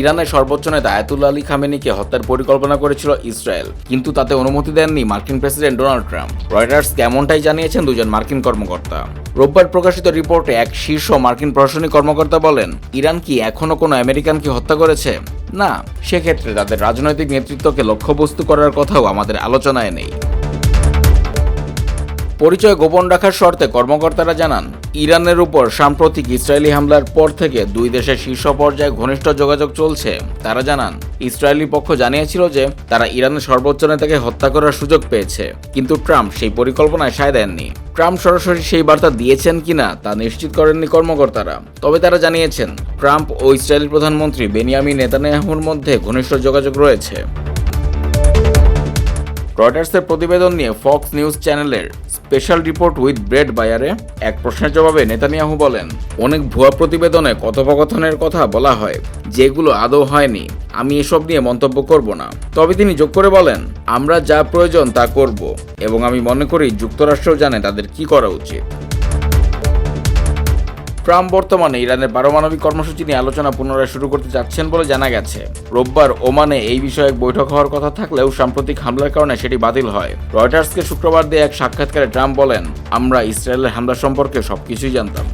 ইরানের সর্বোচ্চ নেতা আয়াতুল্লাহ আলী খামেনিকে হত্যার পরিকল্পনা করেছিল ইসরায়েল, কিন্তু তাতে অনুমতি দেননি মার্কিন প্রেসিডেন্ট ডোনাল্ড ট্রাম্প। রয়টার্স কেমনটাই জানিয়েছেন দুজন মার্কিন কর্মকর্তা। রোববার প্রকাশিত রিপোর্টে এক শীর্ষ মার্কিন প্রশাসনিক কর্মকর্তা বলেন, ইরান কি এখনও কোনো আমেরিকানকে হত্যা করেছে? না, সেক্ষেত্রে তাদের রাজনৈতিক নেতৃত্বকে লক্ষ্যবস্তু করার কথাও আমাদের আলোচনায় নেই। পরিচয় গোপন রাখার শর্তে কর্মকর্তারা জানান, ইরানের উপর সাম্প্রতিক ইসরায়েলি হামলার পর থেকে দুই দেশের শীর্ষ পর্যায়ে ঘনিষ্ঠ যোগাযোগ চলছে। তারা জানান, ইসরায়েলি পক্ষ জানিয়েছিল যে তারা ইরানের সর্বোচ্চ নেতাকে হত্যা করার সুযোগ পেয়েছে, কিন্তু ট্রাম্প সেই পরিকল্পনায় সায় দেননি। ট্রাম্প সরাসরি সেই বার্তা দিয়েছেন কিনা তা নিশ্চিত করেননি কর্মকর্তারা। তবে তারা জানিয়েছেন, ট্রাম্প ও ইসরায়েলি প্রধানমন্ত্রী বেনিয়ামি নেতানিয়াহুর মধ্যে ঘনিষ্ঠ যোগাযোগ রয়েছে। রয়টার্সের প্রতিবেদন নিয়ে ফক্স নিউজ চ্যানেলের স্পেশাল রিপোর্ট উইথ ব্রেড বায়ারে এক প্রশ্নের জবাবে নেতানিয়াহু বলেন, অনেক ভুয়া প্রতিবেদনে কথোপকথনের কথা বলা হয়, যেগুলো আদৌ হয়নি। আমি এসব নিয়ে মন্তব্য করব না। তবে তিনি যোগ করে বলেন, আমরা যা প্রয়োজন তা করব এবং আমি মনে করি যুক্তরাষ্ট্র জানে তাদের কি করা উচিত। ট্রাম্প বর্তমানে ইরানের পারমাণবিক কর্মসূচি নিয়ে আলোচনা পুনরায় শুরু করতে যাচ্ছেন বলে জানা গেছে। রোববার ওমানে এই বিষয়ে বৈঠক হওয়ার কথা থাকলেও সাম্প্রতিক হামলার কারণে সেটি বাতিল হয়। রয়টার্সকে শুক্রবার দিয়ে এক সাক্ষাৎকারে ট্রাম্প বলেন, আমরা ইসরায়েলের হামলা সম্পর্কে সবকিছুই জানতাম।